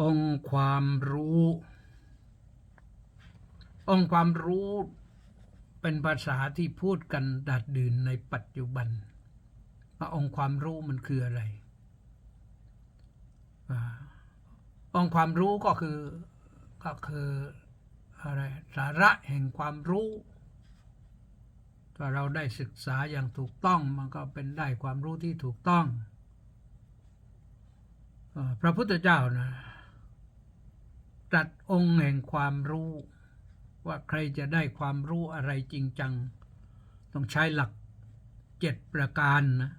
องค์ความรู้ องค์ความรู้ เป็นภาษาที่พูดกันดัดดื่นในปัจจุบันว่าองค์ความรู้มันคืออะไรองค์ความรู้ก็คือก็คืออะไรสาระแห่งความรู้ถ้าเราได้ศึกษาอย่างถูกต้องมันก็เป็นได้ความรู้ที่ถูกต้องอพระพุทธเจ้านะ ตรัสองค์แห่งความรู้ ว่าใครจะได้ความรู้อะไรจริงจัง ต้องใช้หลักเจ็ดประการนะ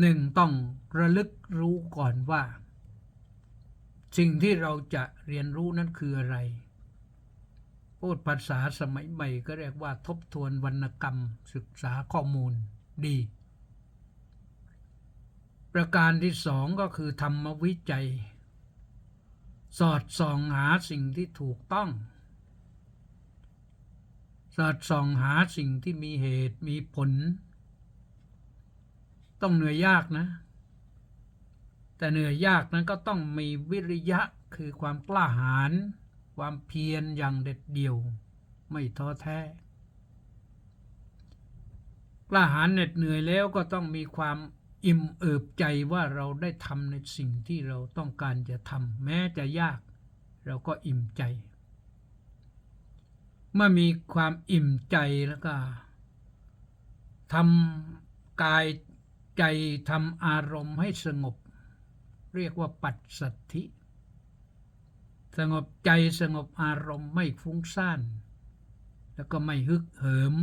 หนึ่งต้องระลึกรู้ก่อนว่า สิ่งที่เราจะเรียนรู้นั้นคืออะไร พูดภาษาสมัยใหม่ก็เรียกว่าทบทวนวรรณกรรมศึกษาข้อมูลดี ประการที่สองก็คือธรรมวิจัย สอดส่องหาสิ่งที่ถูกต้อง สอดส่องหาสิ่งที่มีเหตุมีผล ต้องเหนื่อยยากนะ แต่เหนื่อยยากนั้นก็ต้องมีวิริยะคือความกล้าหาญความเพียรอย่างเด็ดเดี่ยว ไม่ท้อแท้กล้าหาญเหน็ดเหนื่อยแล้วก็ต้องมีความ อิ่มเอิบใจว่าเราได้ทำในสิ่งที่เราต้องการจะทำแม้จะยาก เราก็อิ่มใจ เมื่อมีความอิ่มใจแล้วก็ทำกายใจทำอารมณ์ให้สงบ เรียกว่าปัจสัทธิ สงบใจสงบอารมณ์ไม่ฟุ้งซ่านแล้วก็ไม่ฮึกเหิม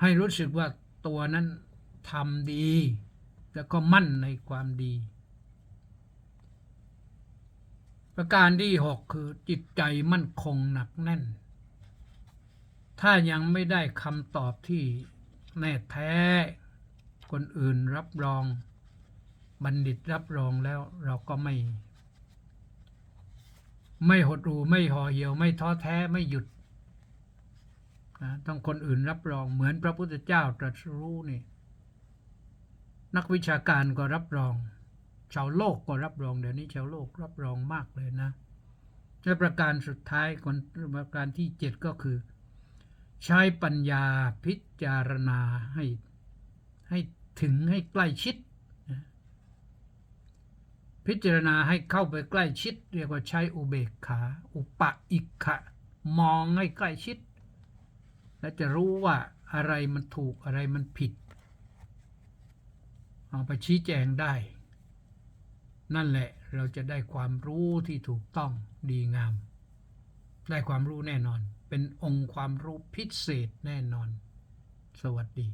ให้รู้สึกว่าตัวนั้น ทำดี แล้วก็มั่นในความดี ประการที่หกคือจิตใจมั่นคงหนักแน่น ถ้ายังไม่ได้คำตอบที่แน่แท้ คนอื่นรับรอง บัณฑิตรับรองแล้วเราก็ไม่ ไม่หดหู่ไม่ห่อเหี่ยวไม่ท้อแท้ไม่หยุดนะต้องคนอื่นรับรองเหมือนพระพุทธเจ้าตรัสรู้นี่ นักวิชาการก็รับรอง ชาวโลกก็รับรองเดี๋ยวนี้ชาวโลกรับรองมากเลยนะและประการสุดท้ายคนประการที่เจ็ดก็คือ ใช้ปัญญาพิจารณาให้ให้ถึงให้ใกล้ชิด พิจารณาให้เข้าไปใกล้ชิด เรียกว่าใช้อุเบกขา อุปะอิกขะมองให้ใกล้ชิด และจะรู้ว่าอะไรมันถูกอะไรมันผิด เอาไปชี้แจงได้ นั่นแหละเราจะได้ความรู้ที่ถูกต้องดีงาม ได้ความรู้แน่นอน เป็นองค์ความรู้พิเศษแน่นอน สวัสดี